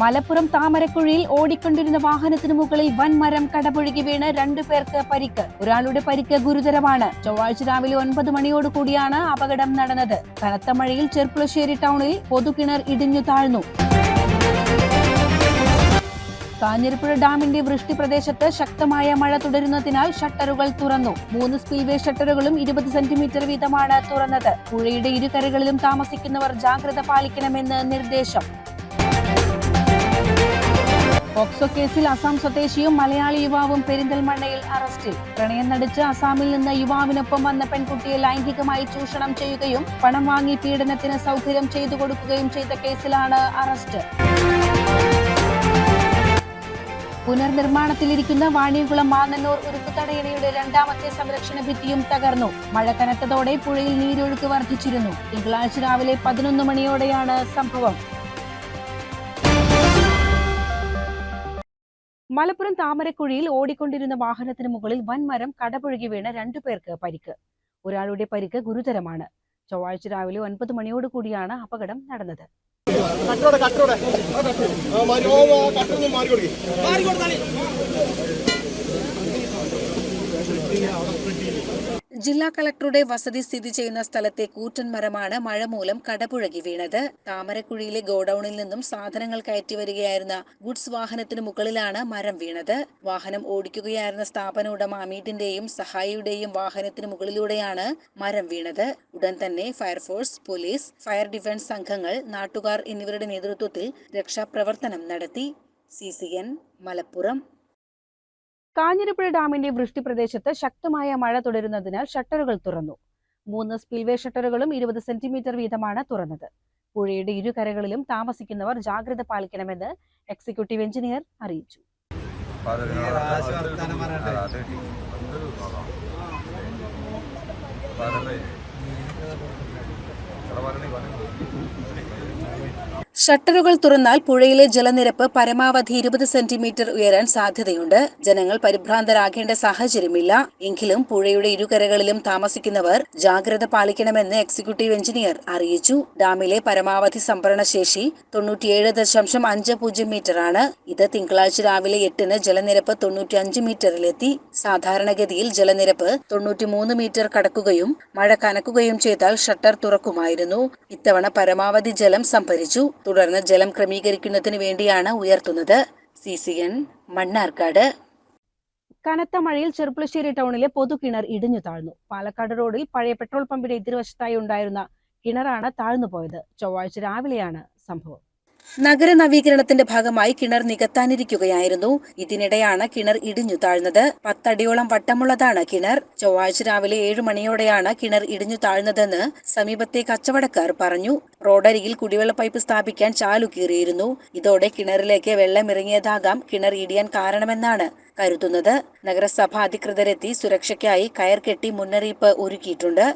മലപ്പുറം താമരക്കുഴിയിൽ ഓടിക്കൊണ്ടിരുന്ന വാഹനത്തിനു മുകളിൽ വൻമരം കടപുഴകി വീണ് രണ്ടു പേർക്ക് പരിക്ക്. ഒരാളുടെ പരിക്ക് ഗുരുതരമാണ്. ചൊവ്വാഴ്ച രാവിലെ ഒൻപത് മണിയോടുകൂടിയാണ് അപകടം നടന്നത്. കനത്ത മഴയിൽ ചെർപ്പുളശ്ശേരി ടൗണിൽ പൊതുകിണർ ഇടിഞ്ഞു താഴ്ന്നു. കാഞ്ഞിരപ്പുഴ ഡാമിന്റെ വൃഷ്ടി പ്രദേശത്ത് ശക്തമായ മഴ തുടരുന്നതിനാൽ ഷട്ടറുകൾ തുറന്നു. മൂന്ന് സ്പിൽവേ ഷട്ടറുകളും ഇരുപത് സെന്റിമീറ്റർ വീതമാണ് തുറന്നത്. പുഴയുടെ ഇരുകരകളിലും താമസിക്കുന്നവർ ജാഗ്രത പാലിക്കണമെന്ന് നിർദ്ദേശം. പോക്സോ കേസിൽ അസാം സ്വദേശിയും മലയാളി യുവാവും പെരിന്തൽമണ്ണയിൽ അറസ്റ്റിൽ. പ്രണയം നടിച്ച് അസാമിൽ നിന്ന് യുവാവിനൊപ്പം വന്ന പെൺകുട്ടിയെ ലൈംഗികമായി ചൂഷണം ചെയ്യുകയും പണം വാങ്ങി പീഡനത്തിന് സൗകര്യം ചെയ്തു കൊടുക്കുകയും ചെയ്ത കേസിലാണ് അറസ്റ്റ്. പുനർനിർമ്മാണത്തിലിരിക്കുന്ന വാണിയംകുളം മാന്നന്നൂർ ഉരുക്കുതടയണയുടെ രണ്ടാമത്തെ സംരക്ഷണ ഭിത്തിയും തകർന്നു. മഴ കനത്തതോടെ പുഴയിൽ നീരൊഴുക്ക് വർദ്ധിച്ചിരുന്നു. തിങ്കളാഴ്ച രാവിലെ പതിനൊന്ന് മണിയോടെയാണ് സംഭവം. മലപ്പുറം താമരക്കുഴിയിൽ ഓടിക്കൊണ്ടിരുന്ന വാഹനത്തിന് മുകളിൽ വൻമരം കടപുഴകി വീണ രണ്ടുപേർക്ക് പരിക്ക്. ഒരാളുടെ പരിക്ക് ഗുരുതരമാണ്. ചൊവ്വാഴ്ച രാവിലെ ഒൻപത് മണിയോട് കൂടിയാണ് അപകടം നടന്നത്. മാറി. ജില്ലാ കളക്ടറുടെ വസതി സ്ഥിതി ചെയ്യുന്ന സ്ഥലത്തെ കൂറ്റൻ മരമാണ് മഴ മൂലം കടപുഴകി വീണത്. താമരക്കുഴിയിലെ ഗോഡൌണിൽ നിന്നും സാധനങ്ങൾ കയറ്റി വരികയായിരുന്ന ഗുഡ്സ് വാഹനത്തിന് മുകളിലാണ് മരം വീണത്. വാഹനം ഓടിക്കുകയായിരുന്ന സ്ഥാപന ഉടമ അമീതിന്റെയും സഹായിയുടെയും വാഹനത്തിന് മുകളിലൂടെയാണ് മരം വീണത്. ഉടൻ തന്നെ ഫയർഫോഴ്സ് പോലീസ് ഫയർ ഡിഫൻസ് സംഘങ്ങൾ നാട്ടുകാർ എന്നിവരുടെ നേതൃത്വത്തിൽ രക്ഷാപ്രവർത്തനം നടത്തി. സി മലപ്പുറം. കാഞ്ഞിരപ്പുഴ ഡാമിന്റെ വൃഷ്ടി പ്രദേശത്ത് ശക്തമായ മഴ തുടരുന്നതിനാൽ ഷട്ടറുകൾ തുറന്നു. മൂന്ന് സ്പിൽവേ ഷട്ടറുകളും ഇരുപത് സെന്റിമീറ്റർ വീതമാണ് തുറന്നത്. പുഴയുടെ ഇരുകരകളിലും താമസിക്കുന്നവർ ജാഗ്രത പാലിക്കണമെന്ന് എക്സിക്യൂട്ടീവ് എഞ്ചിനീയർ അറിയിച്ചു. ഷട്ടറുകൾ തുറന്നാൽ പുഴയിലെ ജലനിരപ്പ് പരമാവധി ഇരുപത് സെന്റിമീറ്റർ ഉയരാൻ സാധ്യതയുണ്ട്. ജനങ്ങൾ പരിഭ്രാന്തരാകേണ്ട സാഹചര്യമില്ല. എങ്കിലും പുഴയുടെ ഇരുകരകളിലും താമസിക്കുന്നവർ ജാഗ്രത പാലിക്കണമെന്ന് എക്സിക്യൂട്ടീവ് എഞ്ചിനീയർ അറിയിച്ചു. ഡാമിലെ പരമാവധി സംഭരണ ശേഷി തൊണ്ണൂറ്റിയേഴ് ദശാംശം അഞ്ച് പൂജ്യം ഇത് തിങ്കളാഴ്ച രാവിലെ എട്ടിന് ജലനിരപ്പ് തൊണ്ണൂറ്റിയഞ്ച് മീറ്ററിലെത്തി. സാധാരണഗതിയിൽ ജലനിരപ്പ് തൊണ്ണൂറ്റിമൂന്ന് മീറ്റർ കടക്കുകയും മഴ കനക്കുകയും ചെയ്താൽ ഷട്ടർ തുറക്കുമായിരുന്നു. ഇത്തവണ പരമാവധി ജലം സംഭരിച്ചു. തുടർന്ന് ജലം ക്രമീകരിക്കുന്നതിന് വേണ്ടിയാണ് ഉയർത്തുന്നത്. C C N Mannarkkad. കനത്ത മഴയിൽ ചെറുപ്പുളശ്ശേരി ടൗണിലെ പൊതുകിണർ ഇടിഞ്ഞു താഴ്ന്നു. പാലക്കാട് റോഡിൽ പഴയ പെട്രോൾ പമ്പിന്റെ എതിർവശത്തായി ഉണ്ടായിരുന്ന കിണറാണ് താഴ്ന്നു പോയത് ചൊവ്വാഴ്ച രാവിലെയാണ് സംഭവം. നഗര നവീകരണത്തിന്റെ ഭാഗമായി കിണർ നികത്താനിരിക്കുകയായിരുന്നു. ഇതിനിടെയാണ് കിണർ ഇടിഞ്ഞു താഴ്ന്നത്. പത്തടിയോളം വട്ടമുള്ളതാണ് കിണർ. ചൊവ്വാഴ്ച രാവിലെ ഏഴു മണിയോടെയാണ് കിണർ ഇടിഞ്ഞു താഴ്ന്നതെന്ന് സമീപത്തെ കച്ചവടക്കാർ പറഞ്ഞു. റോഡരികിൽ കുടിവെള്ള പൈപ്പ് സ്ഥാപിക്കാൻ ചാലു കീറിയിരുന്നു. ഇതോടെ കിണറിലേക്ക് വെള്ളം ഇറങ്ങിയതാകാം കിണർ ഇടിയാൻ കാരണമെന്നാണ് കരുതുന്നത്. നഗരസഭാ അധികൃതരെത്തി സുരക്ഷയ്ക്കായി കയർ കെട്ടി മുന്നറിയിപ്പ് ഒരുക്കിയിട്ടുണ്ട്.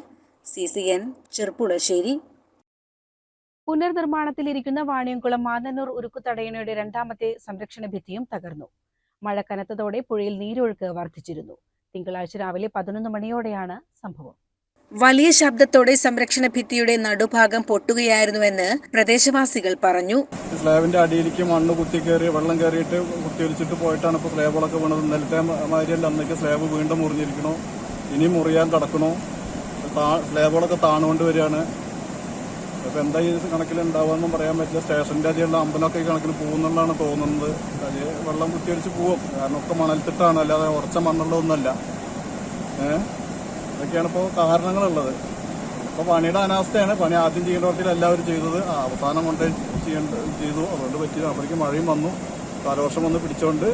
സി സി എൻ ചെറുപ്പുളശ്ശേരി പുനർനിർമ്മാണത്തിലിരിക്കുന്ന വാണിയംകുളം മാന്നന്നൂർ ഉരുക്കുതടയണയുടെ രണ്ടാമത്തെ സംരക്ഷണ ഭിത്തിയും തകർന്നു. മഴ കനത്തതോടെ പുഴയിൽ നീരൊഴുക്ക് വർദ്ധിച്ചിരുന്നു. തിങ്കളാഴ്ച രാവിലെ പതിനൊന്ന് മണിയോടെയാണ് സംഭവം. വലിയ ശബ്ദത്തോടെ സംരക്ഷണ ഭിത്തിയുടെ നടുഭാഗം പൊട്ടുകയായിരുന്നുവെന്ന് പ്രദേശവാസികൾ പറഞ്ഞു. സ്ലാബിന്റെ അടിയിലേക്ക് മണ്ണ് കുത്തി കയറി വെള്ളം കയറിയിട്ട് കുത്തിയൊലിച്ചിട്ട് പോയിട്ടാണ് ഇപ്പോൾ സ്ലാബുകളൊക്കെ വീണത്. നിലത്തെ മാതിരിയല്ല അന്നേക്ക് സ്ലാബ് വീണ്ടും മുറിഞ്ഞിരിക്കണോ. ഇനി മുറിയാൻ കിടക്കണോ സ്ലാബുകളൊക്കെ താണുകൊണ്ട് വരികയാണ്. അപ്പോൾ എന്താ ഈ കണക്കിൽ ഉണ്ടാവുമെന്നും പറയാൻ പറ്റില്ല. സ്റ്റേഷന്റെ അതിലുള്ള അമ്പലമൊക്കെ ഈ കണക്കിന് പോകുന്നുള്ളതാണ് തോന്നുന്നത്. അത് വെള്ളം കുത്തിയൊലിച്ച് പോവും. കാരണം ഒക്കെ മണൽത്തിട്ടാണ്. അല്ലാതെ ഉറച്ച മണ്ണുള്ളതൊന്നുമല്ല ഏഹ് ഇതൊക്കെയാണ് ഇപ്പോൾ കാരണങ്ങളുള്ളത്. അപ്പോൾ പണിയുടെ അനാവസ്ഥയാണ് പണി ആദ്യം ചെയ്യേണ്ട വക്കത്തിൽ എല്ലാവരും ചെയ്തത്. അവസാനം കൊണ്ട് ചെയ്യേണ്ട ചെയ്തു. അതുകൊണ്ട് പറ്റി അപ്പോഴേക്കും മഴയും വന്നു. കാലവർഷം വന്ന് പിടിച്ചോണ്ട്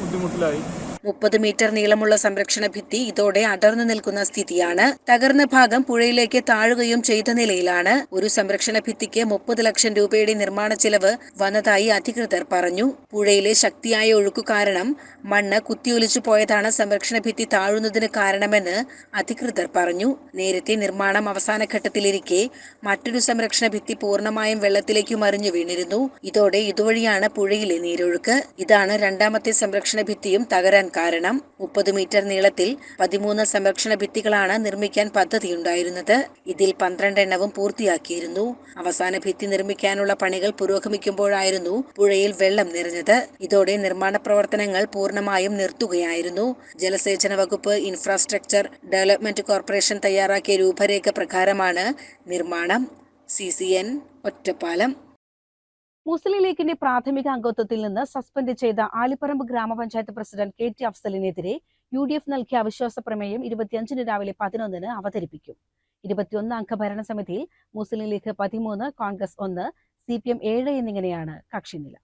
ബുദ്ധിമുട്ടിലായി. മുപ്പത് മീറ്റർ നീളമുള്ള സംരക്ഷണ ഭിത്തി ഇതോടെ അടർന്നു നിൽക്കുന്ന സ്ഥിതിയാണ്. തകർന്ന ഭാഗം പുഴയിലേക്ക് താഴുകയും ചെയ്ത നിലയിലാണ്. ഒരു സംരക്ഷണ ഭിത്തിക്ക് മുപ്പത് ലക്ഷം രൂപയുടെ നിർമ്മാണ ചെലവ് വന്നതായി അധികൃതർ പറഞ്ഞു. പുഴയിലെ ശക്തിയായ ഒഴുക്കു കാരണം മണ്ണ് കുത്തിയൊലിച്ചു പോയതാണ് സംരക്ഷണ ഭിത്തി താഴുന്നതിന് കാരണമെന്ന് അധികൃതർ പറഞ്ഞു. നേരത്തെ നിർമ്മാണം അവസാന ഘട്ടത്തിലിരിക്കെ മറ്റൊരു സംരക്ഷണ ഭിത്തി പൂർണമായും വെള്ളത്തിലേക്ക് മറിഞ്ഞു വീണിരുന്നു. ഇതോടെ ഇതുവഴിയാണ് പുഴയിലെ നീരൊഴുക്ക്. ഇതാണ് രണ്ടാമത്തെ സംരക്ഷണ ഭിത്തിയും തകരാൻ കാരണം മുപ്പത് മീറ്റർ നീളത്തിൽ പതിമൂന്ന് സംരക്ഷണ ഭിത്തികളാണ് നിർമ്മിക്കാൻ പദ്ധതിയുണ്ടായിരുന്നത്. ഇതിൽ പന്ത്രണ്ട് എണ്ണവും പൂർത്തിയാക്കിയിരുന്നു. അവസാന ഭിത്തി നിർമ്മിക്കാനുള്ള പണികൾ പുരോഗമിക്കുമ്പോഴായിരുന്നു പുഴയിൽ വെള്ളം നിറഞ്ഞത്. ഇതോടെ നിർമ്മാണ പ്രവർത്തനങ്ങൾ പൂർണമായും നിർത്തുകയായിരുന്നു. ജലസേചന വകുപ്പ് ഇൻഫ്രാസ്ട്രക്ചർ ഡെവലപ്മെന്റ് കോർപ്പറേഷൻ തയ്യാറാക്കിയ രൂപരേഖ പ്രകാരമാണ് നിർമ്മാണം. C C N Ottapalam. Muslim ലീഗിന്റെ പ്രാഥമിക അംഗത്വത്തിൽ നിന്ന് സസ്പെൻഡ് ചെയ്ത Alipparamba grama panchayat president K T അഫ്സലിനെതിരെ U D F നൽകിയ അവിശ്വാസ പ്രമേയം ഇരുപത്തിയഞ്ചിന് രാവിലെ പതിനൊന്നിന് അവതരിപ്പിക്കും. ഇരുപത്തിയൊന്ന് അംഗ ഭരണസമിതിയിൽ മുസ്ലിം ലീഗ് പതിമൂന്ന് കോൺഗ്രസ് ഒന്ന് സി പി എം ഏഴ് എന്നിങ്ങനെയാണ് കക്ഷിനില.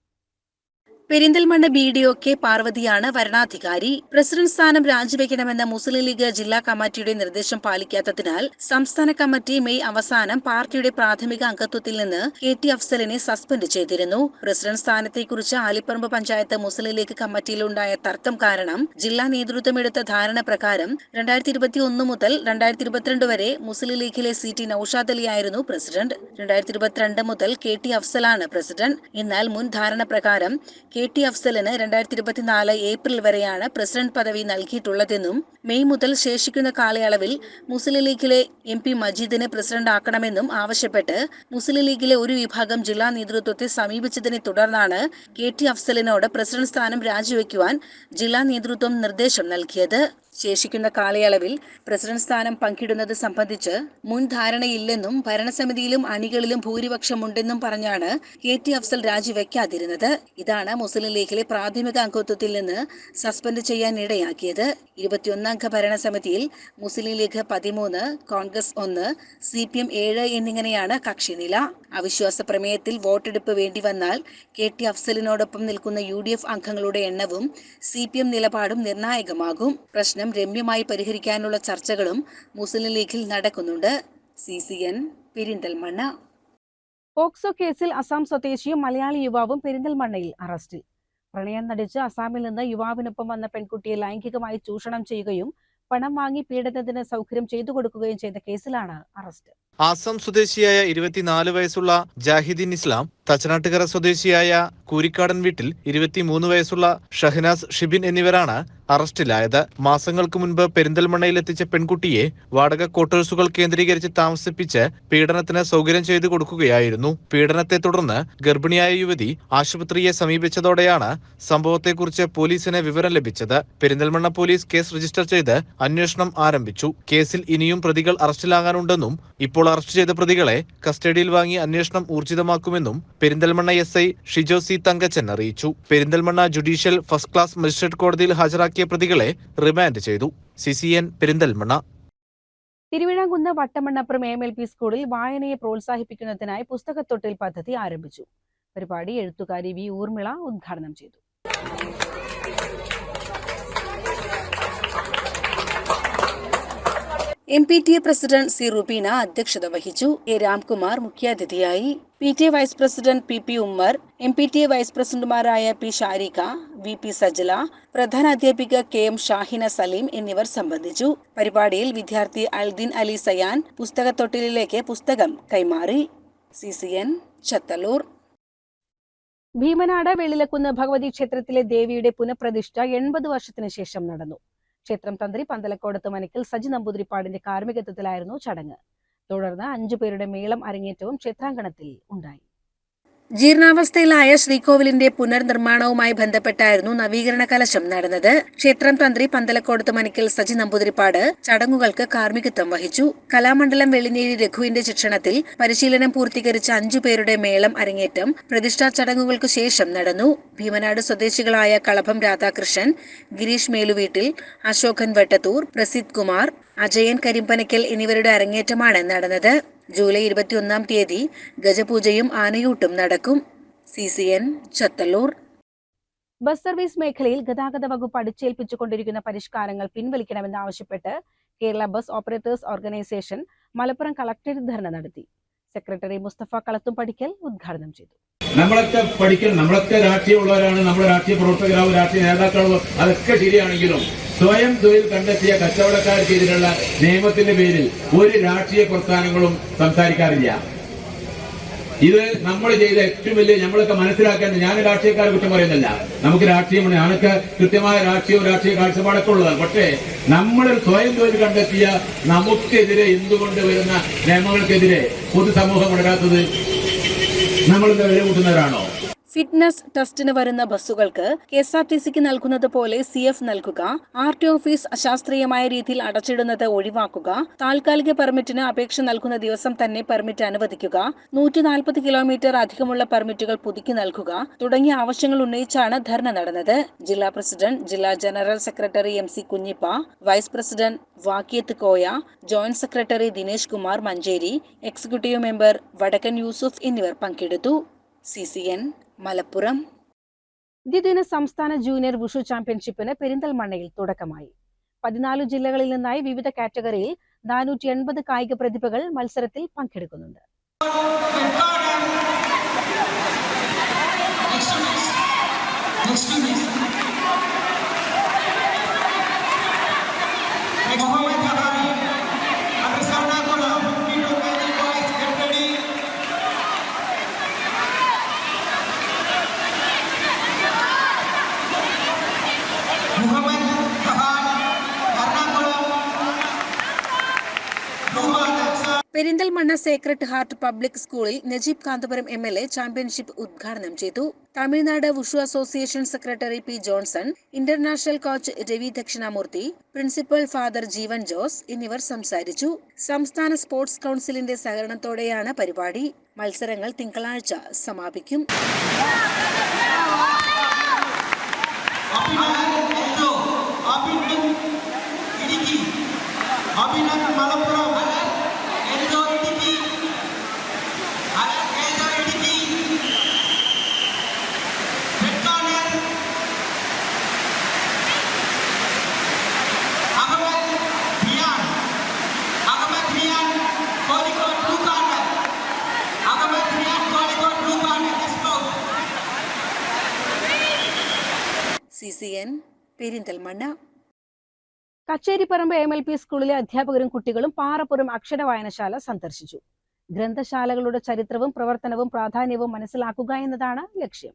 Perinthalmanna B D O K പാർവതിയാണ് വരണാധികാരി. പ്രസിഡന്റ് സ്ഥാനം രാജിവെക്കണമെന്ന മുസ്ലിം ലീഗ് ജില്ലാ കമ്മിറ്റിയുടെ നിർദ്ദേശം പാലിക്കാത്തതിനാൽ സംസ്ഥാന കമ്മിറ്റി മെയ് അവസാനം പാർട്ടിയുടെ പ്രാഥമിക അംഗത്വത്തിൽ നിന്ന് കെ ടി അഫ്സലിനെ സസ്പെൻഡ് ചെയ്തിരുന്നു. പ്രസിഡന്റ് സ്ഥാനത്തെക്കുറിച്ച് ആലിപ്പറമ്പ് പഞ്ചായത്ത് മുസ്ലിം ലീഗ് കമ്മിറ്റിയിലുണ്ടായ തർക്കം കാരണം ജില്ലാ നേതൃത്വം എടുത്ത ധാരണ പ്രകാരം രണ്ടായിരത്തി ഇരുപത്തി ഒന്ന് മുതൽ രണ്ടായിരത്തി ഇരുപത്തിരണ്ട് വരെ മുസ്ലിം ലീഗിലെ സി ടി നൌഷാദ് അലിയായിരുന്നു പ്രസിഡന്റ്. രണ്ടായിരത്തി ഇരുപത്തിരണ്ട് മുതൽ കെ ടി അഫ്സലാണ് പ്രസിഡന്റ്. എന്നാൽ മുൻ ധാരണ പ്രകാരം കെ ടി അഫ്സലിന് രണ്ടായിരത്തി ഇരുപത്തിനാല് ഏപ്രിൽ വരെയാണ് പ്രസിഡന്റ് പദവി നൽകിയിട്ടുള്ളതെന്നും മെയ് മുതൽ ശേഷിക്കുന്ന കാലയളവിൽ മുസ്ലിം ലീഗിലെ എം പി മജീദിനെ പ്രസിഡന്റ് ആക്കണമെന്നും ആവശ്യപ്പെട്ട് മുസ്ലിം ലീഗിലെ ഒരു വിഭാഗം ജില്ലാ നേതൃത്വത്തെ സമീപിച്ചതിനെ തുടർന്നാണ് കെ ടി അഫ്സലിനോട് പ്രസിഡന്റ് സ്ഥാനം രാജിവെക്കുവാൻ ജില്ലാ നേതൃത്വം നിർദ്ദേശം നൽകിയത്. ശേഷിക്കുന്ന കാലയളവിൽ പ്രസിഡന്റ് സ്ഥാനം പങ്കിടുന്നത് സംബന്ധിച്ച് മുൻ ധാരണയില്ലെന്നും ഭരണസമിതിയിലും അണികളിലും ഭൂരിപക്ഷമുണ്ടെന്നും പറഞ്ഞാണ് കെ ടി അഫ്സൽ രാജിവെക്കാതിരുന്നത്. ഇതാണ് മുസ്ലിം ലീഗിലെ പ്രാഥമിക അംഗത്വത്തിൽ നിന്ന് സസ്പെൻഡ് ചെയ്യാൻ ഇടയാക്കിയത് ഇരുപത്തിയൊന്നംഗ ഭരണസമിതിയിൽ മുസ്ലിം ലീഗ് പതിമൂന്ന് കോൺഗ്രസ് ഒന്ന് സി പി എം ഏഴ് എന്നിങ്ങനെയാണ് കക്ഷിനില. അവിശ്വാസ പ്രമേയത്തിൽ വോട്ടെടുപ്പ് വേണ്ടി വന്നാൽ കെ ടി അഫ്സലിനോടൊപ്പം നിൽക്കുന്ന യു ഡി എഫ് അംഗങ്ങളുടെ എണ്ണവും സി പി എം നിലപാടും നിർണായകമാകും. പ്രശ്നം രമ്യമായി പരിഹരിക്കാനുള്ള ചർച്ചകളും മുസ്ലിം ലീഗിൽ നടക്കുന്നുണ്ട്. C C N Perinthalmanna. POCSO കേസിൽ അസാം സ്വദേശിയും മലയാളി യുവാവും പെരിന്തൽമണ്ണയിൽ അറസ്റ്റിൽ. പ്രണയം നടിച്ച് അസാമിൽ നിന്ന് യുവാവിനൊപ്പം വന്ന പെൺകുട്ടിയെ ലൈംഗികമായി ചൂഷണം ചെയ്യുകയും പണം വാങ്ങി പീഡനത്തിന് സൗകര്യം ചെയ്തു കൊടുക്കുകയും ചെയ്ത കേസിലാണ് അറസ്റ്റ്. ആസാം സ്വദേശിയായ ഇരുപത്തിനാല് വയസ്സുള്ള ജാഹിദീൻ ഇസ്ലാം തച്ചനാട്ടുകര സ്വദേശിയായ കൂരിക്കാടൻ വീട്ടിൽ ഇരുപത്തിമൂന്ന് വയസ്സുള്ള ഷഹനാസ് ഷിബിൻ എന്നിവരാണ് അറസ്റ്റിലായത്. മാസങ്ങൾക്ക് മുൻപ് പെരിന്തൽമണ്ണയിൽ എത്തിച്ച പെൺകുട്ടിയെ വാടക ക്വാർട്ടേഴ്സുകൾ കേന്ദ്രീകരിച്ച് താമസിപ്പിച്ച് പീഡനത്തിന് സൗകര്യം ചെയ്തു കൊടുക്കുകയായിരുന്നു. പീഡനത്തെ തുടർന്ന് ഗർഭിണിയായ യുവതി ആശുപത്രിയെ സമീപിച്ചതോടെയാണ് സംഭവത്തെക്കുറിച്ച് പോലീസിന് വിവരം ലഭിച്ചത്. പെരിന്തൽമണ്ണ പോലീസ് കേസ് രജിസ്റ്റർ ചെയ്ത് അന്വേഷണം ആരംഭിച്ചു. കേസിൽ ഇനിയും പ്രതികൾ അറസ്റ്റിലാകാനുണ്ടെന്നും ഇപ്പോൾ അറസ്റ്റ് ചെയ്ത പ്രതികളെ കസ്റ്റഡിയിൽ വാങ്ങി അന്വേഷണം ഊർജിതമാക്കുമെന്നും Perinthalmanna S I Shijo C Thankachan അറിയിച്ചു. Perinthalmanna judicial first class magistrate കോടതിയിൽ ഹാജരാക്കിയ പ്രതികളെ റിമാൻഡ് ചെയ്തു. C C N Perinthalmanna. Thiruvizhamkunnu Vattamannapuram M L P സ്കൂളിൽ വായനയെ പ്രോത്സാഹിപ്പിക്കുന്നതിനായി പുസ്തകത്തൊട്ടിൽ പദ്ധതി ആരംഭിച്ചു. പരിപാടി എഴുത്തുകാരി വി ഊർമിള ഉദ്ഘാടനം ചെയ്തു. M P T A president C Rubeena അധ്യക്ഷത വഹിച്ചു. എ രാംകുമാർ മുഖ്യാതിഥിയായി. P T A vice president P P Ummer M P T A vice പ്രസിഡന്റുമാരായ P Sharika V P Sajala പ്രധാന അധ്യാപിക കെ എം ഷാഹിന സലീം എന്നിവർ സംബന്ധിച്ചു. പരിപാടിയിൽ വിദ്യാർത്ഥി അൽദീൻ അലി സയാൻ പുസ്തകത്തൊട്ടിലേക്ക് പുസ്തകം കൈമാറി. C C N Chathalur Bheemanad Vellilakkunnu Bhagavathi ക്ഷേത്രത്തിലെ ദേവിയുടെ പുനഃപ്രതിഷ്ഠ എൺപത് വർഷത്തിന് ശേഷം നടന്നു. ക്ഷേത്രം തന്ത്രി പന്തലക്കോടത്ത് മനക്കിൽ സജി നമ്പൂതിരിപ്പാടിന്റെ കാർമ്മികത്വത്തിലായിരുന്നു ചടങ്ങ്. തുടർന്ന് അഞ്ചു പേരുടെ മേളം അരങ്ങേറ്റവും ക്ഷേത്രാങ്കണത്തിൽ ഉണ്ടായി. ജീർണാവസ്ഥയിലായ ശ്രീകോവിലിന്റെ പുനർനിർമ്മാണവുമായി ബന്ധപ്പെട്ടായിരുന്നു നവീകരണ കലശം നടന്നത്. ക്ഷേത്രം തന്ത്രി പന്തലക്കോടത്ത് മനിക്കൽ സജി നമ്പൂതിരിപ്പാട് ചടങ്ങുകൾക്ക് കാർമ്മികത്വം വഹിച്ചു. കലാമണ്ഡലം വെള്ളിനേരി രഘുവിന്റെ ശിക്ഷണത്തിൽ പരിശീലനം പൂർത്തീകരിച്ച അഞ്ചു പേരുടെ മേളം അരങ്ങേറ്റം പ്രതിഷ്ഠാ ചടങ്ങുകൾക്ക് ശേഷം നടന്നു. ഭീമനാട് സ്വദേശികളായ കളഭം രാധാകൃഷ്ണൻ ഗിരീഷ് മേലുവീട്ടിൽ അശോകൻ വട്ടത്തൂർ പ്രസിദ് കുമാർ അജയൻ കരിമ്പനക്കൽ എന്നിവരുടെ അരങ്ങേറ്റമാണ് നടന്നത്. ജൂലൈ ഇരുപത്തിയൊന്നാം തീയതി ഗജപൂജയും ആനയൂട്ടും നടക്കും. C C N Chathallur. Bus service മേഖലയിൽ ഗതാഗത വകുപ്പ് അടിച്ചേൽപ്പിച്ചുകൊണ്ടിരിക്കുന്ന പരിഷ്കാരങ്ങൾ പിൻവലിക്കണമെന്നാവശ്യപ്പെട്ട് Kerala bus operators organisation Malappuram collectorate dharna നടത്തി. സെക്രട്ടറി മുസ്തഫ കളത്തും പഠിക്കൽ ഉദ്ഘാടനം ചെയ്തു. നമ്മളൊക്കെ പഠിക്കണം നമ്മളൊക്കെ രാഷ്ട്രീയമുള്ളവരാണ് നമ്മുടെ രാഷ്ട്രീയ പ്രവർത്തകരാവും രാഷ്ട്രീയ നേതാക്കളാവും അതൊക്കെ ശരിയാണെങ്കിലും സ്വയം തൊഴിൽ കണ്ടെത്തിയ കച്ചവടക്കാർക്കെതിരെയുള്ള നിയമത്തിന്റെ പേരിൽ ഒരു രാഷ്ട്രീയ പ്രസ്ഥാനങ്ങളും സംസാരിക്കാറില്ല. ഇത് നമ്മൾ ചെയ്ത ഏറ്റവും വലിയ നമ്മളൊക്കെ മനസ്സിലാക്കേണ്ട ഞാൻ രാഷ്ട്രീയക്കാരെ കുറ്റം പറയുന്നില്ല നമുക്ക് രാഷ്ട്രീയമാണ് ഞാനൊക്കെ കൃത്യമായ രാഷ്ട്രീയവും രാഷ്ട്രീയ കാഴ്ചപ്പാടൊക്കെ ഉള്ളതാണ്. പക്ഷേ നമ്മൾ സ്വയം തൊഴിൽ കണ്ടെത്തിയ നമുക്കെതിരെ എന്തുകൊണ്ട് വരുന്ന നിയമങ്ങൾക്കെതിരെ പൊതുസമൂഹം ഉണരാത്തത് നമ്മൾ എന്താ വില കൂട്ടുന്നവരാണോ ഫിറ്റ്നസ് ടെസ്റ്റിന് വരുന്ന ബസ്സുകൾക്ക് കെ എസ് ആർ ടി സിക്ക് നൽകുന്നത് പോലെ സി എഫ് നൽകുക ആർ ടി ഓഫീസ് അശാസ്ത്രീയമായ രീതിയിൽ അടച്ചിടുന്നത് ഒഴിവാക്കുക താൽക്കാലിക പെർമിറ്റിന് അപേക്ഷ നൽകുന്ന ദിവസം തന്നെ പെർമിറ്റ് അനുവദിക്കുക നൂറ്റി നാൽപ്പത് കിലോമീറ്റർ അധികമുള്ള പെർമിറ്റുകൾ പുതുക്കി നൽകുക തുടങ്ങിയ ആവശ്യങ്ങൾ ഉന്നയിച്ചാണ് ധർണ നടന്നത്. ജില്ലാ പ്രസിഡന്റ് ജില്ലാ general secretary M C Kunhippa vice president Vakkiyath Koya joint secretary Dinesh Kumar Manjeri executive member Vadakkan Yusuf എന്നിവർ പങ്കെടുത്തു. C C N Malappuram. ദ്വിദിന സംസ്ഥാന ജൂനിയർ വുഷു ചാമ്പ്യൻഷിപ്പിന് പെരിന്തൽമണ്ണയിൽ തുടക്കമായി. പതിനാല് ജില്ലകളിൽ നിന്നായി വിവിധ കാറ്റഗറിയിൽ നാനൂറ്റി എൺപത് കായിക പ്രതിഭകൾ മത്സരത്തിൽ പങ്കെടുക്കുന്നുണ്ട്. പെരിന്തൽമണ്ണ സേക്രട്ട് ഹാർട്ട് പബ്ലിക് സ്കൂളിൽ Najeeb Kanthapuram M L A championship ഉദ്ഘാടനം ചെയ്തു. Tamil Nadu wushu association secretary P Johnson international coach Ravi Dakshinamurthy principal father Jeevan Jose എന്നിവർ സംസാരിച്ചു. സംസ്ഥാന സ്പോർട്സ് കൗൺസിലിന്റെ സഹകരണത്തോടെയാണ് പരിപാടി. മത്സരങ്ങൾ തിങ്കളാഴ്ച സമാപിക്കും C C N Perinthalmanna Kacheriparamba M L P സ്കൂളിലെ അധ്യാപകരും കുട്ടികളും പാറപ്പുറം അക്ഷര വായനശാല സന്ദർശിച്ചു. ഗ്രന്ഥശാലകളുടെ ചരിത്രവും പ്രവർത്തനവും പ്രാധാന്യവും മനസ്സിലാക്കുക എന്നതാണ് ലക്ഷ്യം.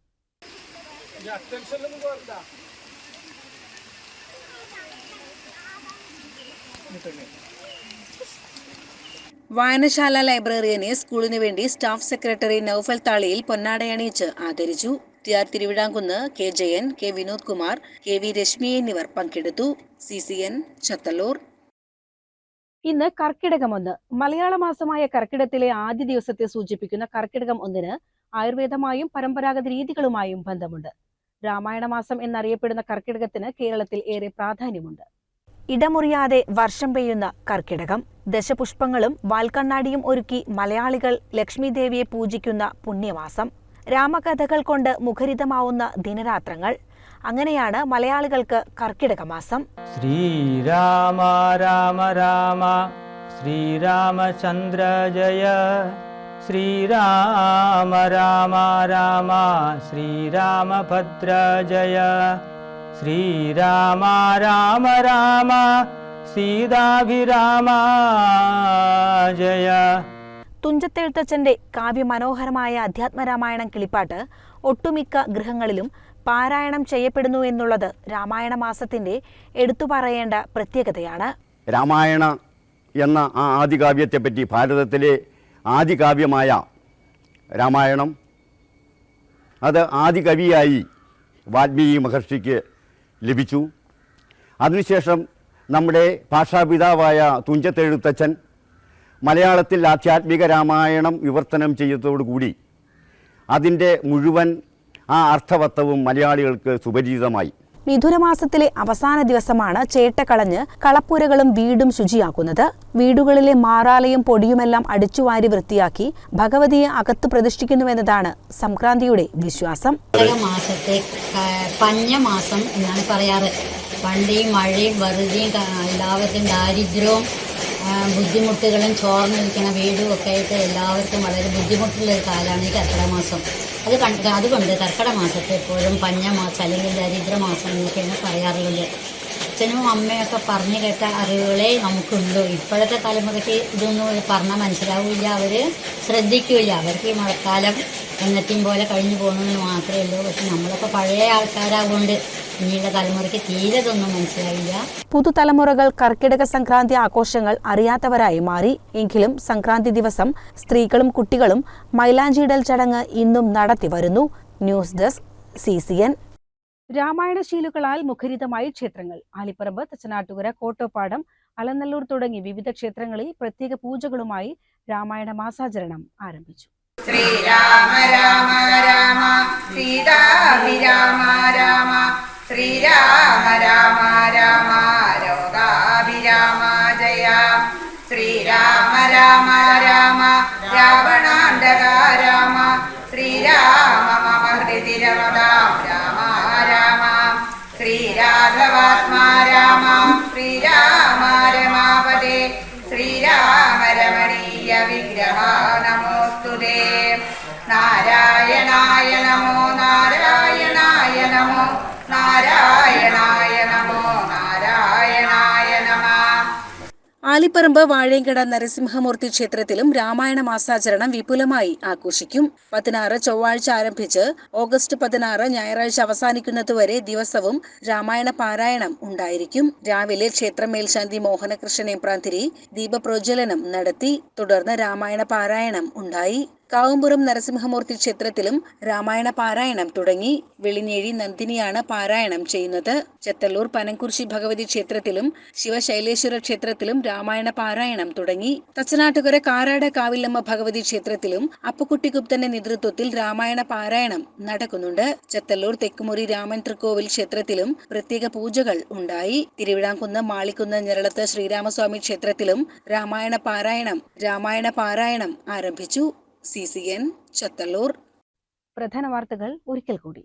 വായനശാല ലൈബ്രറിയനെ സ്കൂളിനു വേണ്ടി സ്റ്റാഫ് സെക്രട്ടറി നൌഫൽ താളിയിൽ പൊന്നാടയണിയിച്ച് ആദരിച്ചു. T R Thiruvizhamkunnu K Jayan K Vinod Kumar K V Reshmi എന്നിവർ പങ്കെടുത്തു. C C N Chathallur. ഇന്ന് കർക്കിടകം ഒന്ന്. മലയാള മാസമായ കർക്കിടത്തിലെ ആദ്യ ദിവസത്തെ സൂചിപ്പിക്കുന്ന കർക്കിടകം ഒന്നിന് ആയുർവേദമായും പരമ്പരാഗത രീതികളുമായും ബന്ധമുണ്ട്. രാമായണ മാസം എന്നറിയപ്പെടുന്ന കർക്കിടകത്തിന് കേരളത്തിൽ ഏറെ പ്രാധാന്യമുണ്ട്. ഇടമുറിയാതെ വർഷം പെയ്യുന്ന കർക്കിടകം ദശപുഷ്പങ്ങളും വാൽക്കണ്ണാടിയും ഒരുക്കി മലയാളികൾ ലക്ഷ്മി ദേവിയെ പൂജിക്കുന്ന പുണ്യമാസം രാമകഥകൾ കൊണ്ട് മുഖരിതമാവുന്ന ദിനരാത്രങ്ങൾ. അങ്ങനെയാണ് മലയാളികൾക്ക് കർക്കിടക മാസം ശ്രീരാമ രാമ രാമ ശ്രീരാമചന്ദ്ര ജയ. ശ്രീരാമ രാമ രാമ ശ്രീരാമഭദ്ര ജയ. ശ്രീരാമ രാമ രാമ സീതാഭിരാമ ജയ. തുഞ്ചത്തെഴുത്തച്ഛന്റെ കാവ്യമനോഹരമായ അധ്യാത്മരാമായണം കിളിപ്പാട്ട് ഒട്ടുമിക്ക ഗൃഹങ്ങളിലും പാരായണം ചെയ്യപ്പെടുന്നു എന്നുള്ളത് രാമായണ മാസത്തിന്റെ എടുത്തു പറയേണ്ട പ്രത്യേകതയാണ്. രാമായണ എന്ന ആ ആദികാവ്യത്തെപ്പറ്റി ഭാരതത്തിലെ ആദികാവ്യമായ രാമായണം അത് ആദികവിയായി വാൽമീകി മഹർഷിക്ക് ലഭിച്ചു. അതിനുശേഷം നമ്മുടെ ഭാഷാപിതാവായ തുഞ്ചത്തെഴുത്തച്ഛൻ മലയാളത്തിൽ ആധ്യാത്മിക രാമായണം വിവർത്തനം ചെയ്തതോടുകൂടി അതിന്റെ മുഴുവൻ ആ അർത്ഥവത്വവും മലയാളികൾക്ക് സുപരിചിതമായി. മിഥുനമാസത്തിലെ അവസാന ദിവസമാണ് ചേട്ട കളഞ്ഞ് കളപ്പുരകളും വീടും ശുചിയാക്കുന്നത്. വീടുകളിലെ മാറാലയും പൊടിയുമെല്ലാം അടിച്ചുവാരി വൃത്തിയാക്കി ഭഗവതിയെ അകത്ത് പ്രതിഷ്ഠിക്കുന്നുവെന്നതാണ് സംക്രാന്തിയുടെ വിശ്വാസം. മാസത്തെ പഞ്ഞമാസം എന്നാണ് പറയാറ്. വണ്ടിയും മഴയും വെറുതെയും എല്ലാവരുടെയും എല്ലാവർക്കും ദാരിദ്ര്യവും ബുദ്ധിമുട്ടുകളും ചോർന്നിരിക്കുന്ന വീടും ഒക്കെ ആയിട്ട് എല്ലാവർക്കും വളരെ ബുദ്ധിമുട്ടുള്ള ഒരു കാലമാണ് ഈ കർക്കിടക മാസം. അത് കണ്ട് അതുകൊണ്ട് കർക്കിടക മാസത്തെ എപ്പോഴും പഞ്ഞമാസം അല്ലെങ്കിൽ ദരിദ്രമാസം എന്നൊക്കെയാണ് പറയാറുള്ളത്. അച്ഛനും അമ്മയൊക്കെ പറഞ്ഞു കേട്ട അറിവുകളെ നമുക്കുള്ളൂ. ഇപ്പോഴത്തെ തലമുറയ്ക്ക് ഇതൊന്നും പറഞ്ഞാൽ മനസ്സിലാവില്ല. അവർ ശ്രദ്ധിക്കില്ല അവർക്ക് ഈ മഴക്കാലം എന്നത്തെയും പോലെ കഴിഞ്ഞു പോകണമെന്ന് മാത്രമേ ഉള്ളൂ. പക്ഷെ നമ്മളൊക്കെ പഴയ ആൾക്കാരാകൊണ്ട് ഇനിയുള്ള തലമുറയ്ക്ക് തീരെ ഇതൊന്നും മനസ്സിലാവില്ല. പുതുതലമുറകൾ കർക്കിടക സംക്രാന്തി ആഘോഷങ്ങൾ അറിയാത്തവരായി മാറി. എങ്കിലും സംക്രാന്തി ദിവസം സ്ത്രീകളും കുട്ടികളും മൈലാഞ്ചിയിടൽ ചടങ്ങ് ഇന്നും നടത്തി വരുന്നു. News desk C C N Ramayana ശീലുകളാൽ മുഖരിതമായി ക്ഷേത്രങ്ങൾ. ആലിപ്പറമ്പ് തച്ചനാട്ടുകര കോട്ടോപ്പാടം അലനല്ലൂർ തുടങ്ങി വിവിധ ക്ഷേത്രങ്ങളിൽ പ്രത്യേക പൂജകളുമായി രാമായണ മാസാചരണം ആരംഭിച്ചു. ശ്രീരാമ രാമ രാമ സീതാഭിരാമ രാമ ശ്രീരാമ രാമ രാമ രോഗാഭിരാമ ജയ. ശ്രീരാമ രാമ രാമ രാവണാന്തക ആലിപ്പറമ്പ് വാഴയങ്കട നരസിംഹമൂർത്തി ക്ഷേത്രത്തിലും രാമായണ മാസാചരണം വിപുലമായി ആഘോഷിക്കും. പതിനാറ് ചൊവ്വാഴ്ച ആരംഭിച്ച് ഓഗസ്റ്റ് പതിനാറ് ഞായറാഴ്ച അവസാനിക്കുന്നതുവരെ ദിവസവും രാമായണ പാരായണം ഉണ്ടായിരിക്കും. രാവിലെ ക്ഷേത്ര മേൽശാന്തി മോഹനകൃഷ്ണൻ എംപ്രാന്തിരി ദീപപ്രോജ്വലനം നടത്തി. തുടർന്ന് രാമായണ പാരായണം ഉണ്ടായി. കാവുംപുറം നരസിംഹമൂർത്തി ക്ഷേത്രത്തിലും രാമായണ പാരായണം തുടങ്ങി. വെളിനേഴി നന്ദിനിയാണ് പാരായണം ചെയ്യുന്നത്. ചെത്തല്ലൂർ പനംകുർശി ഭഗവതി ക്ഷേത്രത്തിലും ശിവശൈലേശ്വര ക്ഷേത്രത്തിലും രാമായണ പാരായണം തുടങ്ങി. തച്ചനാട്ടുകര കാരാട കാവില്ലമ്മ ഭഗവതി ക്ഷേത്രത്തിലും അപ്പുക്കുട്ടി ഗുപ്തന്റെ നേതൃത്വത്തിൽ രാമായണ പാരായണം നടക്കുന്നുണ്ട്. ചെത്തല്ലൂർ തെക്കുമുറി രാമൻ തൃക്കോവിൽ ക്ഷേത്രത്തിലും പ്രത്യേക പൂജകൾ ഉണ്ടായി. തിരുവിഴാംകുന്ന് മാളിക്കുന്ന് ഞെരളത്ത് ശ്രീരാമസ്വാമി ക്ഷേത്രത്തിലും രാമായണ പാരായണം രാമായണ പാരായണം ആരംഭിച്ചു. C C N Chathallur. പ്രധാന വാർത്തകൾ ഒരിക്കൽ കൂടി.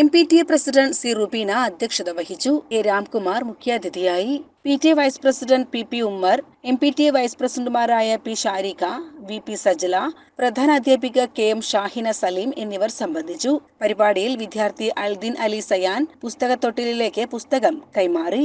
M P T A president C Rubeena അധ്യക്ഷത വഹിച്ചു. എ രാംകുമാർ മുഖ്യാതിഥിയായി. P T A vice president P P Ummer M P T A vice പ്രസിഡന്റുമാരായ P Sharika V P Sajala പ്രധാന അധ്യാപിക കെ എം ഷാഹിന സലീം എന്നിവർ സംബന്ധിച്ചു. പരിപാടിയിൽ വിദ്യാർത്ഥി അൽദീൻ അലി സയാൻ പുസ്തകത്തൊട്ടിലേക്ക് പുസ്തകം കൈമാറി.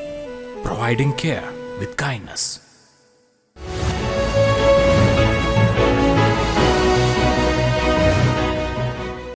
providing care with kindness